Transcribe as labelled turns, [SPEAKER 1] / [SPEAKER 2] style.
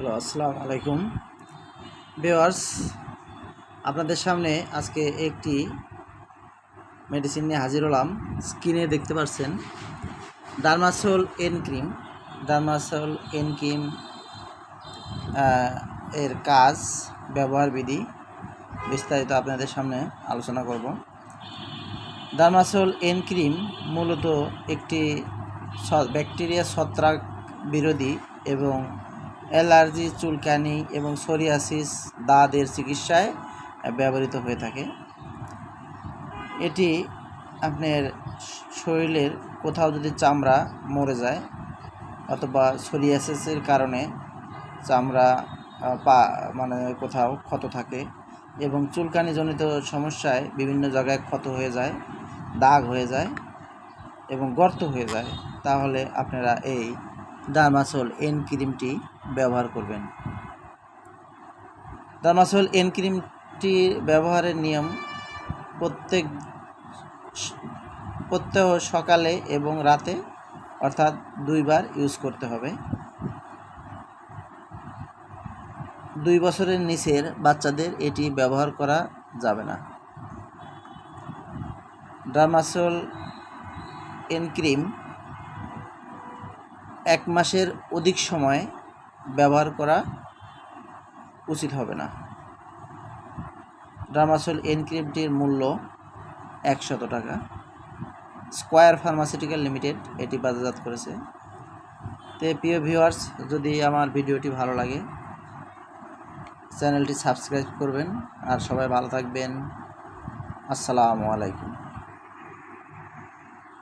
[SPEAKER 1] Hello, আসসালামু আলাইকুম। Viewers আপনাদের সামনে আজকে একটি মেডিসিন নিয়ে হাজির হলাম। স্কিনে দেখতে পাচ্ছেন Dermasol N cream Dermasol N cream এর কাজ, ব্যবহার বিধি বিস্তারিত আপনাদের সামনে আলোচনা করব। ডার্মাসোল এন ক্রিম মূলত একটি ব্যাকটেরিয়া ছত্রাক বিরোধী এবং অ্যালার্জি, চুলকানি এবং সোরিয়াসিস দাঁতের চিকিৎসায় ব্যবহৃত হয়ে থাকে। এটি আপনার শরীরের কোথাও যদি চামড়া মরে যায় অথবা সোরিয়াসিসের কারণে চামড়া পা মানে কোথাও ক্ষত থাকে এবং চুলকানিজনিত সমস্যায় বিভিন্ন জায়গায় ক্ষত হয়ে যায়, দাগ হয়ে যায় এবং গর্ত হয়ে যায়, তাহলে আপনারা এই ডার্মাসোল এন ক্রিমটি ব্যবহার করবেন। ডার্মাসোল এন ক্রিমটির ব্যবহারের নিয়ম প্রত্যেক প্রত্যহ সকালে এবং রাতে, অর্থাৎ দুইবার ইউজ করতে হবে। দুই বছরের নিচের বাচ্চাদের এটি ব্যবহার করা যাবে না। ডার্মাসোল এন ক্রিম এক মাসের অধিক সময় ব্যবহার করা উচিত হবে না। ডার্মাসোল এনক্রিমটির মূল্য একশত টাকা। স্কোয়ার ফার্মাসিউটিক্যাল লিমিটেড এটি বাজারজাত করেছে। তো প্রিয় ভিউয়ার্স যদি আমার ভিডিওটি ভালো লাগে, চ্যানেলটি সাবস্ক্রাইব করবেন। আর সবাই ভালো থাকবেন। আসসালামু আলাইকুম।